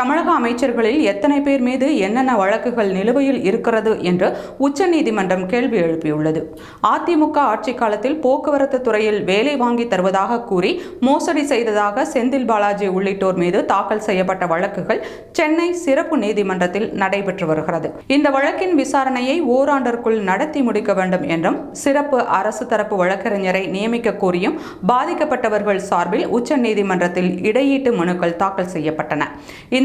தமிழக அமைச்சர்களில் எத்தனை பேர் மீது என்னென்ன வழக்குகள் நிலுவையில் இருக்கிறது என்று உச்சநீதிமன்றம் கேள்வி எழுப்பியுள்ளது. அதிமுக ஆட்சி காலத்தில் போக்குவரத்து துறையில் வேலை வாங்கி தருவதாக கூறி மோசடி செய்ததாக செந்தில் பாலாஜி உள்ளிட்டோர் மீது தாக்கல் செய்யப்பட்ட வழக்குகள் சென்னை சிறப்பு நீதிமன்றத்தில் நடைபெற்று வருகிறது. இந்த வழக்கின் விசாரணையை ஓராண்டிற்குள் நடத்தி முடிக்க வேண்டும் என்றும் சிறப்பு அரசு தரப்பு வழக்கறிஞரை நியமிக்க கோரியும் பாதிக்கப்பட்டவர்கள் சார்பில் உச்சநீதிமன்றத்தில் இடையீட்டு மனுக்கள் தாக்கல் செய்யப்பட்டன.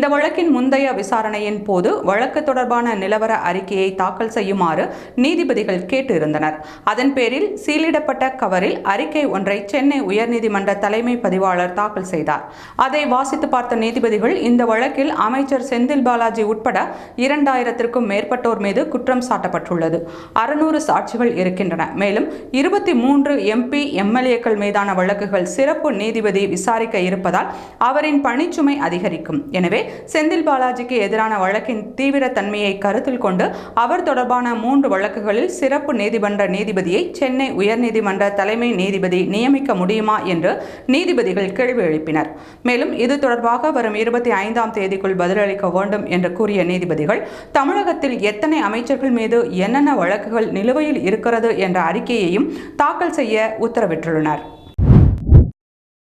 இந்த வழக்கின் முந்தைய விசாரணையின் போது வழக்கு தொடர்பான நிலவர அறிக்கையை தாக்கல் செய்யுமாறு நீதிபதிகள் கேட்டிருந்தனர். அதன் பேரில் சீலிடப்பட்ட கவரில் அறிக்கை ஒன்றை சென்னை உயர்நீதிமன்ற தலைமை பதிவாளர் தாக்கல் செய்தார். அதை வாசித்து பார்த்த நீதிபதிகள் இந்த வழக்கில் அமைச்சர் செந்தில் பாலாஜி உட்பட இரண்டாயிரத்திற்கும் மேற்பட்டோர் மீது குற்றம் சாட்டப்பட்டுள்ளது. அறுநூறு சாட்சிகள் இருக்கின்றன. மேலும் இருபத்தி மூன்று எம்பி எம்எல்ஏக்கள் மீதான வழக்குகள் சிறப்பு நீதிபதி விசாரிக்க இருப்பதால் அவரின் பணிச்சுமை அதிகரிக்கும். எனவே செந்தில் பாலாஜிக்கு எதிரான வழக்கின் தீவிர தன்மையை கருத்தில் கொண்டு அவர் தொடர்பான மூன்று வழக்குகளில் சிறப்பு நீதிமன்ற நீதிபதியை சென்னை உயர்நீதிமன்ற தலைமை நீதிபதி நியமிக்க முடியுமா என்று நீதிபதிகள் கேள்வி எழுப்பினர். மேலும் இது தொடர்பாக வரும் இருபத்தி ஐந்தாம் தேதிக்குள் பதிலளிக்க வேண்டும் என்று கூறிய நீதிபதிகள் தமிழகத்தில் எத்தனை அமைச்சர்கள் மீது என்னென்ன வழக்குகள் நிலுவையில் இருக்கிறது என்ற அறிக்கையையும் தாக்கல் செய்ய உத்தரவிட்டுள்ளனர்.